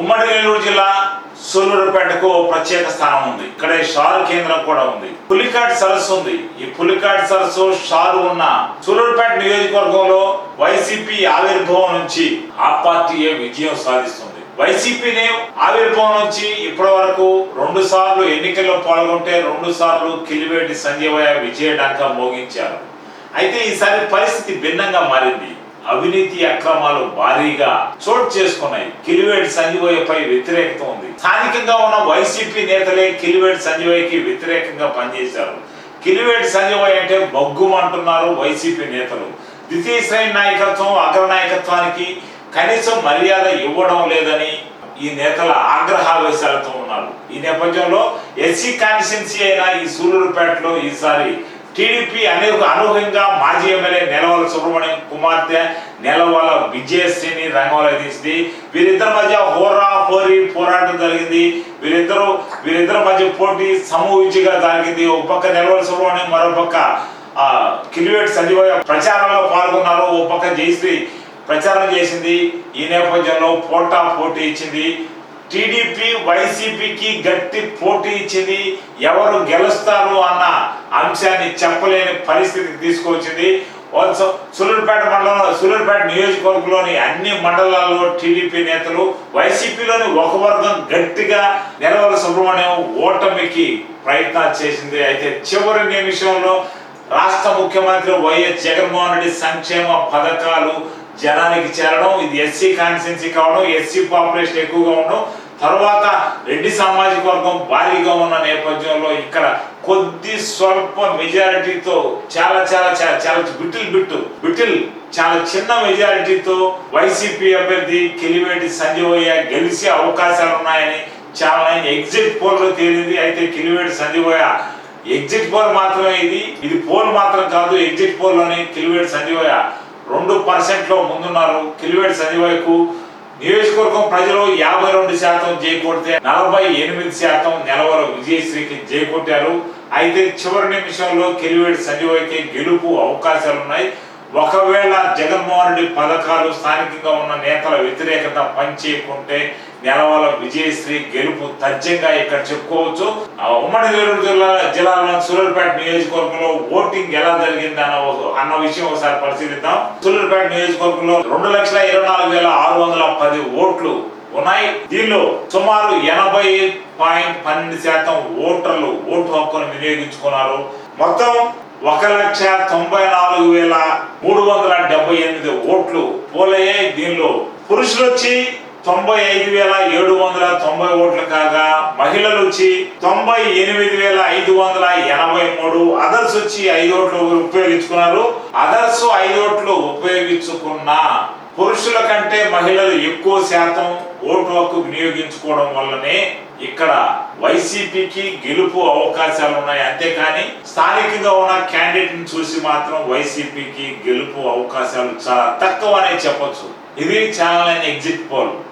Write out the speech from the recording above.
ఉమ్మడి నెల్లూరు జిల్లా సూలూరుపేటకు ప్రత్యేక స్థానం ఉంది. ఇక్కడ షారు కేంద్రం కూడా ఉంది. పులికాట్ సరస్సు ఉంది. ఈ పులికాట్ సరస్సు షారు ఉన్న సూలూరుపేట నియోజకవర్గంలో వైసీపీ ఆవిర్భావం నుంచి ఆ పార్టీయే విజయం సాధిస్తుంది. వైసీపీనే ఆవిర్భావం నుంచి ఇప్పటి వరకు రెండు సార్లు ఎన్నికల్లో పాల్గొంటే రెండు సార్లు కిలివేటి సంజీవయ్య విజయడంకా మోగించారు. అయితే ఈసారి పరిస్థితి భిన్నంగా మారింది. అవినీతి అక్రమాలు భారీగా చోటు చేసుకున్నాయి. కిలివేటి సంజీవయ్యపై వ్యతిరేకత ఉంది. స్థానికంగా ఉన్న వైసీపీ నేతలే కిలివేటి సంజీవయ్యకి వ్యతిరేకంగా పనిచేశారు. కిలివేటి సంజీవయ్య అంటే మగ్గుమంటున్నారు వైసీపీ నేతలు. ద్వితీయ శ్రేణి నాయకత్వం అగ్ర నాయకత్వానికి కనీసం మర్యాద ఇవ్వడం లేదని ఈ నేతల ఆగ్రహావేశాలతో ఉన్నారు. ఈ నేపథ్యంలో ఎస్సీ కాన్స్టిట్యున్సీ అయిన ఈ సూలూరుపేటలో ఈసారి టీడీపీ అనేక అనూహ్యంగా మాజీ ఎమ్మెల్యే నెలవల సుబ్రహ్మణ్యం కుమార్తె నెలవల విజయశ్రీని రంగంలో తీసింది. వీరిద్దరి మధ్య హోరా హోరీ పోరాటం జరిగింది. వీరిద్దరు వీరిద్దరి మధ్య పోటీ సమూహించిగా జరిగింది. ఒక పక్క నెలవల సుబ్రహ్మణ్యం మరో పక్క ఆ, సంజీవయ్య ప్రచారంలో పాల్గొన్నారు. ఓ పక్క జయశ్రీ ప్రచారం చేసింది. ఈ నేపథ్యంలో పోటా పోటీ ఇచ్చింది. టీడీపీ వైసీపీకి గట్టి పోటీ ఇచ్చింది. ఎవరు గెలుస్తారు అన్న అంశాన్ని చెప్పలేని పరిస్థితికి తీసుకొచ్చింది. ఆల్సో సులూరుపేట మండలంలో సులూరుపేట నియోజకవర్గంలోని అన్ని మండలాల్లో టీడీపీ నేతలు వైసీపీలోని ఒక వర్గం గట్టిగా నెలవల సుబ్రహ్మణ్యం ఓటమికి ప్రయత్నాలు చేసింది. అయితే చివరి నిమిషంలో రాష్ట్ర ముఖ్యమంత్రి వైఎస్ జగన్మోహన్ రెడ్డి సంక్షేమ పథకాలు జనానికి చేరడం ఇది ఎస్సీ కాన్స్టిట్యున్సీ కావడం ఎస్సీ పాపులేషన్ ఎక్కువగా ఉండడం తర్వాత రెడ్డి సామాజిక వర్గం భారీగా ఉన్న నేపథ్యంలో ఇక్కడ కొద్ది స్వల్ప మెజారిటీతో చాలా చాలా చాలా చాలా బిట్టిల్ బిట్టు బిట్టిల్ చాలా చిన్న మెజారిటీతో వైసీపీ అభ్యర్థి కిలివేటి సంజీవయ్య గెలిచే అవకాశాలు ఉన్నాయని చాలా ఎగ్జిట్ పోల్లో తేలింది. అయితే కిలివేటి సంజీవయ్య ఎగ్జిట్ పోల్ మాత్రమే ఇది. ఇది పోల్ మాత్రం కాదు ఎగ్జిట్ పోల్లోని కిలివేటి సంజీవయ్య రెండు పర్సెంట్లో ముందున్నారు. కిలివేటి సంజీవయ్యకు నియోజకవర్గం ప్రజలు యాభై రెండు శాతం జైకొడితే నలభై ఎనిమిది శాతం నెలవర విజయశ్రీకి జైకొట్టారు అయితే చివరి నిమిషంలో కిలివేటి సంజీవయ్యకి గెలుపు అవకాశాలు ఉన్నాయి ఒకవేళ జగన్మోహన్ రెడ్డి పథకాలు స్థానికంగా ఉన్న నేతల వ్యతిరేకత పనిచేయకుంటే నెలవల విజయశ్రీ గెలుపు తథ్యంగా ఇక్కడ చెప్పుకోవచ్చు. ఉమ్మడి నెల్లూరు జిల్లా జిల్లాలో సూలూరుపేట నియోజకవర్గంలో ఓటింగ్ ఎలా జరిగింది అన్న అన్న విషయం ఒకసారి పరిశీలిద్దాం. సూలూరుపేట నియోజకవర్గంలో రెండు లక్షల ఇరవై నాలుగు వేల పది ఓట్లు ఉన్నాయి. దీనిలో సుమారు ఎనభై పాయింట్ పన్నెండు శాతం ఓటర్లు ఓటు హక్కును వినియోగించుకున్నారు. మొత్తం ఒక లక్ష తొంభై నాలుగు వేల మూడు వందల డెబ్బై ఎనిమిది ఓట్లు పోలయ్యాయి. దీనిలో పురుషులు వచ్చి తొంభై ఐదు వేల ఏడు వందల తొంభై ఓట్లు కాగా మహిళలు వచ్చి తొంభై ఎనిమిది వేల ఐదు వందల ఎనభై మూడు అదర్స్ వచ్చి ఐదు ఓట్లు ఉపయోగించుకున్నారు. అదర్స్ ఐదు ఓట్లు ఉపయోగించుకున్న పురుషుల కంటే మహిళలు ఎక్కువ శాతం ఓటు హక్కు వినియోగించుకోవడం వల్లనే ఇక్కడ వైసీపీకి గెలుపు అవకాశాలు ఉన్నాయి. అంతేకాని స్థానికంగా ఉన్న క్యాండిడేట్ని చూసి మాత్రం వైసీపీకి గెలుపు అవకాశాలు చాలా తక్కువ అనే చెప్పొచ్చు. ఇది ఛానల్ ఎగ్జిట్ పోల్.